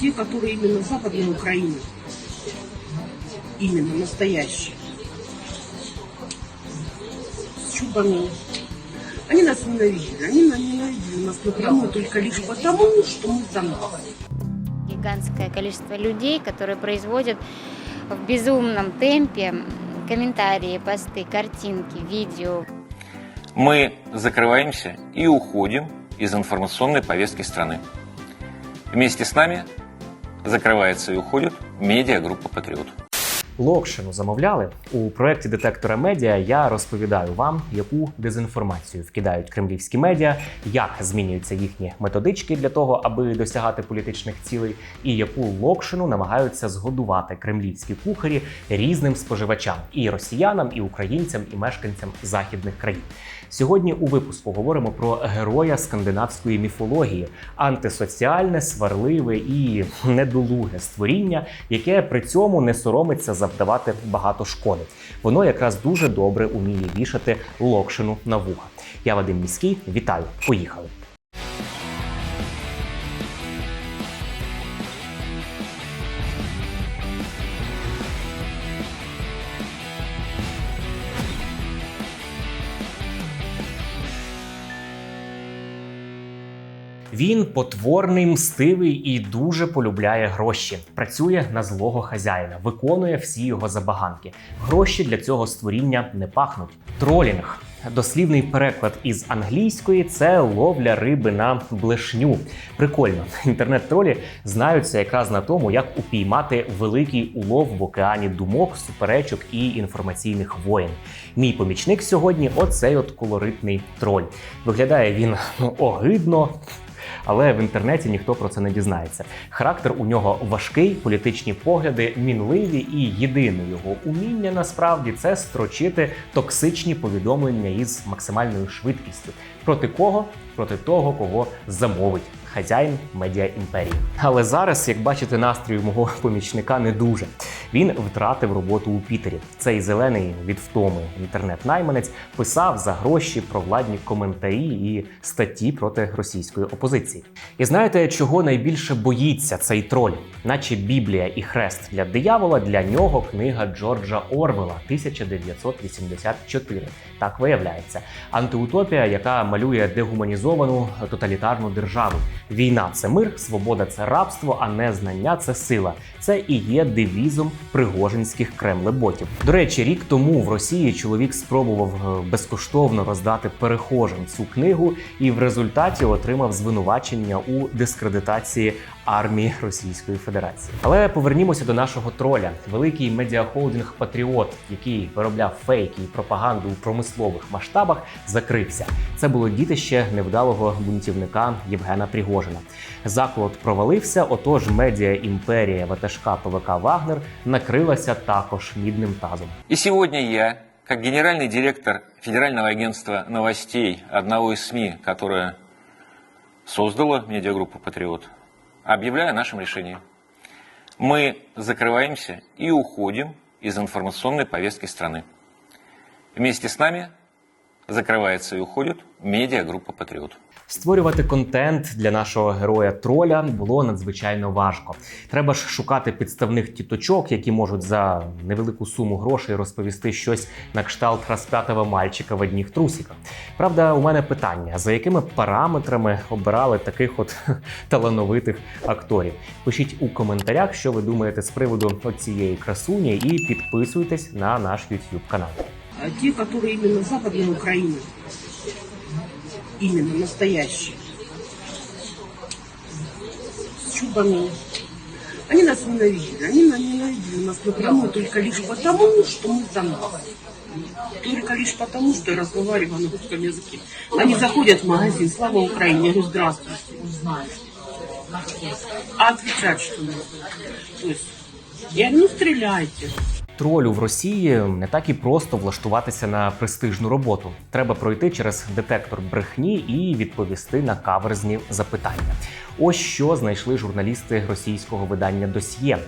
те, которые именно в Западной Украине. Именно настоящие. С чубами. Они нас ненавидели. Они нас ненавидели нас напрямую только лишь потому, что мы с Донбасса. гигантское количество людей, которые производят в безумном темпе комментарии, посты, картинки, видео. Мы закрываемся и уходим из информационной повестки страны. Вместе с нами закрывается и уходит медиагруппа «Патриот». Локшину замовляли у проєкті детектора медіа. Я розповідаю вам, яку дезінформацію вкидають кремлівські медіа, як змінюються їхні методички для того, аби досягати політичних цілей, і яку локшину намагаються згодувати кремлівські кухарі різним споживачам і росіянам, і українцям, і мешканцям західних країн. Сьогодні у випуску говоримо про героя скандинавської міфології, антисоціальне, сварливе і недолуге створіння, яке при цьому не соромиться завдавати багато шкоди. Воно якраз дуже добре уміє вішати локшину на вуха. Я Вадим Міський, вітаю, поїхали. Він потворний, мстивий і дуже полюбляє гроші. Працює на злого хазяїна, виконує всі його забаганки. Гроші для цього створіння не пахнуть. Тролінг. Дослівний переклад із англійської це ловля риби на блешню. Прикольно, інтернет-тролі знаються якраз на тому, як упіймати великий улов в океані думок, суперечок і інформаційних воєн. Мій помічник сьогодні оцей от колоритний троль. Виглядає він ну, огидно, але в інтернеті ніхто про це не дізнається. Характер у нього важкий, політичні погляди мінливі, і єдине його уміння насправді це строчити токсичні повідомлення із максимальною швидкістю. Проти кого? Проти того, кого замовить. Хазяїн медіа імперії. Але зараз, як бачите, настрій мого помічника не дуже. Він втратив роботу у Пітері. Цей зелений від втоми інтернет-найманець писав за гроші про владні коментарі і статті проти російської опозиції. І знаєте, чого найбільше боїться цей троль? Наче Біблія і хрест для диявола для нього книга Джорджа Орвела 1984. Так виявляється. Антиутопія, яка малює дегуманізовану тоталітарну державу. Війна це мир, свобода це рабство, а не знання це сила. Це і є девізом пригожинських кремлеботів. До речі, рік тому в Росії чоловік спробував е, безкоштовно роздати перехожим цю книгу, і в результаті отримав звинувачення у дискредитації армії Російської Федерації. Але повернімося до нашого троля. Великий медіахолдинг Патріот, який виробляв фейки і пропаганду у промислових масштабах, закрився. Це було дітище невдалого бунтівника Євгена Пригожина. Заклад провалився, отож медіа імперія ВТШК ПВК Вагнер накрилася також мідним тазом. И сегодня я, как генеральный директор Федерального агентства новостей, одного из СМИ, которое создало медиагруппу «Патриот», объявляю о нашем решении. Мы закрываемся и уходим из информационной повестки страны. Вместе с нами закрывается и уходит медиагруппа «Патриот». Створювати контент для нашого героя троля було надзвичайно важко. Треба ж шукати підставних тіточок, які можуть за невелику суму грошей розповісти щось на кшталт розп'ятого мальчика в одних трусиках. Правда, у мене питання: за якими параметрами обирали таких от талановитих акторів? Пишіть у коментарях, що ви думаєте з приводу цієї красуні, і підписуйтесь на наш YouTube канал. Те, которые именно в Украине. Именно настоящие. С чубами. Они нас ненавидели. Они нас ненавидели нас напрямую только лишь потому, что мы с Донбасса. Только лишь потому, что я разговариваю на русском языке. Они заходят в магазин, слава Украине, я говорю, здравствуйте. А отвечать что надо? То есть, я говорю, ну стреляйте. Тролю в Росії не так і просто влаштуватися на престижну роботу. Треба пройти через детектор брехні і відповісти на каверзні запитання. Ось що знайшли журналісти російського видання Досьє.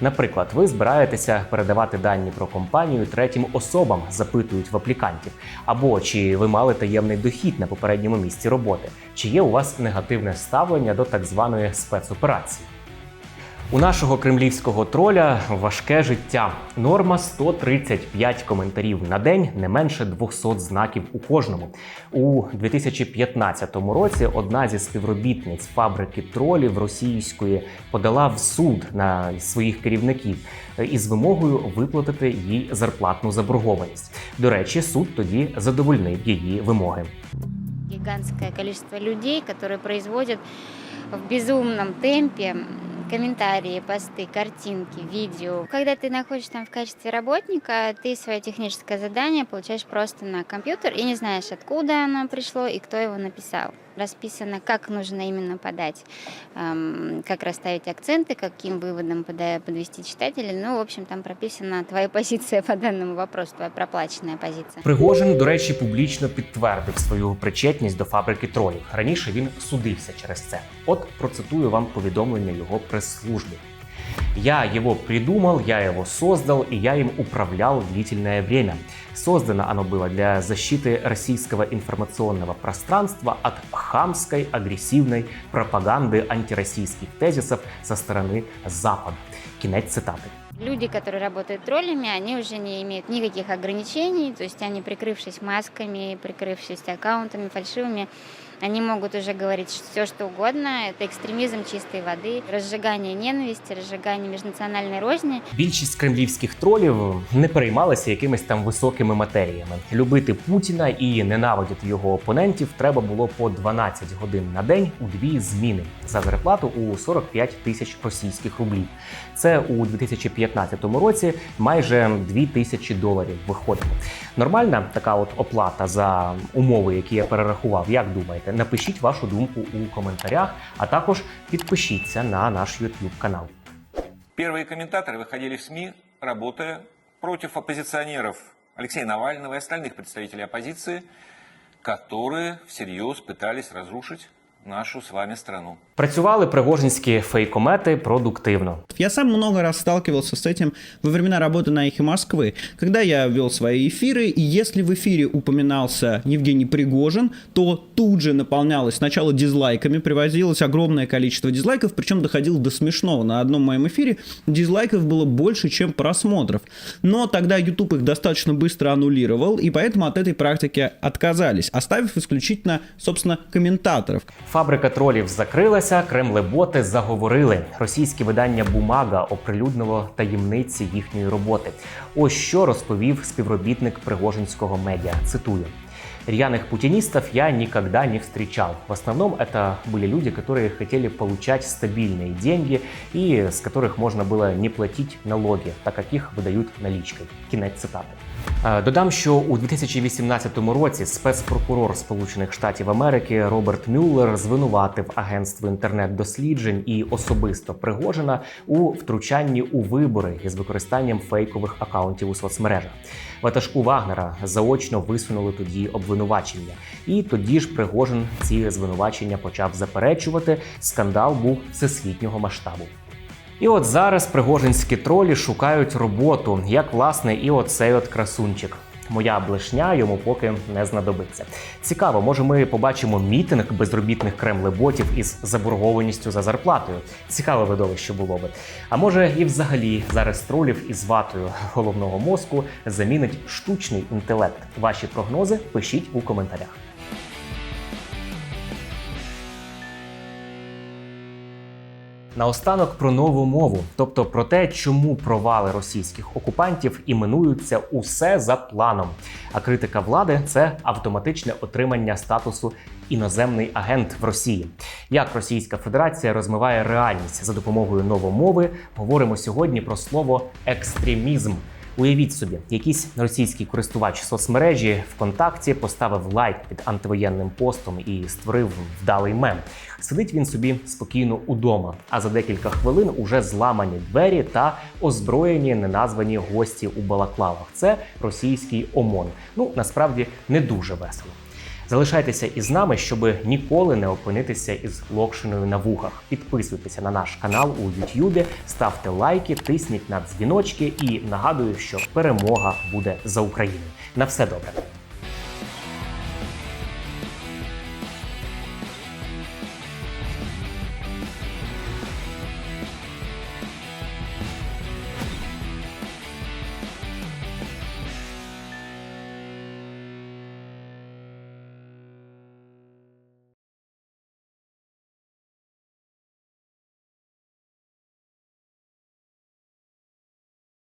Наприклад, ви збираєтеся передавати дані про компанію третім особам, запитують в аплікантів, або чи ви мали таємний дохід на попередньому місці роботи, чи є у вас негативне ставлення до так званої спецоперації. У нашого кремлівського троля важке життя. Норма 135 коментарів на день, не менше 200 знаків у кожному. У 2015 році одна зі співробітниць фабрики тролів російської подала в суд на своїх керівників е, із вимогою виплатити їй зарплатну заборгованість. До речі, суд тоді задовольнив її вимоги. Гигантское количество людей, которые производят в безумном темпе м, комментарии, посты, картинки, видео. Когда ты находишься там в качестве работника, ты свое техническое задание получаешь просто на компьютер и не знаешь, откуда оно пришло и кто его написал. Расписано, как нужно именно подать, эм, как расставить акценты, каким выводом пода- подвести читателя. Ну, в общем, там прописана твоя позиция по данному вопросу, твоя проплаченная позиция. Пригожин, до речі, публічно підтвердив свою причетність до фабрики тролів. Раніше він судився через це. От процитую вам повідомлення його прес-служби. Я его придумал, я его создал, и я им управлял длительное время. Создано оно было для защиты российского информационного пространства от хамской, агрессивной пропаганды антироссийских тезисов со стороны Запада. Кінець цитати. Люди, которые работают троллями, они уже не имеют никаких ограничений, то есть они, прикрывшись масками, прикрывшись аккаунтами фальшивыми, они могут уже говорить все, что угодно. Это экстремизм чистой воды, разжигание ненависти, разжигание межнациональной розни. Більшість кремлівських тролів не переймалися якимись там високими матеріями. Любити Путіна і ненавидіти його опонентів треба було по 12 годин на день у дві зміни за зарплату у 45 тисяч російських рублів. Це у 2015 році майже 2 тисячі доларів виходило. Нормальна така от оплата за умови, які я перерахував. Як думаєте? Напишіть вашу думку у коментарях, а також підпишіться на наш YouTube канал. Первые комментаторы выходили в СМИ, работая против оппозиционеров Алексея Навального и остальных представителей оппозиции, которые всерьез пытались разрушить нашу с вами страну. Працювали пригожинські фейкомети продуктивно. Я сам много раз сталкивался с этим во времена работы на «Эхе Москвы», когда я вел свои эфиры, и если в эфире упоминался Евгений Пригожин, то тут же наполнялось сначала дизлайками, привозилось огромное количество дизлайков, причем доходило до смешного. На одном моем эфире дизлайков было больше, чем просмотров. Но тогда YouTube их достаточно быстро аннулировал, и поэтому от этой практики отказались, оставив исключительно, собственно, комментаторов. Фабрика тролів закрилася, кремлеботи заговорили. Російське видання Бумага оприлюднило таємниці їхньої роботи. Ось що розповів співробітник Пригожинського медіа. Цитую. Рьяных путинистов я никогда не встречал. В основном это были люди, которые хотели получать стабильные деньги и с которых можно было не платить налоги, так как их выдают наличкой. Кінець цитати. Е, Додам, що у 2018 році спецпрокурор Сполучених Штатів Америки Роберт Мюллер звинуватив агентство інтернет-досліджень і особисто Пригожина у втручанні у вибори із використанням фейкових акаунтів у соцмережах. Ватажку Вагнера заочно висунули тоді обвинувачення, і тоді ж Пригожин ці звинувачення почав заперечувати. Скандал був всесвітнього масштабу. І от зараз пригожинські тролі шукають роботу, як власне і оцей от красунчик. Моя блешня йому поки не знадобиться. Цікаво, може ми побачимо мітинг безробітних кремлеботів із заборгованістю за зарплатою. Цікаве видовище було би. А може і взагалі зараз тролів із ватою головного мозку замінить штучний інтелект. Ваші прогнози пишіть у коментарях. Наостанок про нову мову, тобто про те, чому провали російських окупантів іменуються усе за планом. А критика влади це автоматичне отримання статусу іноземний агент в Росії. Як Російська Федерація розмиває реальність за допомогою новомови, говоримо сьогодні про слово екстремізм. Уявіть собі, якийсь російський користувач соцмережі ВКонтакті поставив лайк під антивоєнним постом і створив вдалий мем. Сидить він собі спокійно удома, а за декілька хвилин уже зламані двері та озброєні неназвані гості у балаклавах. Це російський ОМОН. Ну насправді не дуже весело. Залишайтеся із нами, щоб ніколи не опинитися із локшиною на вухах. Підписуйтеся на наш канал у Ютюбі, ставте лайки, тисніть на дзвіночки і нагадую, що перемога буде за Україною. На все добре.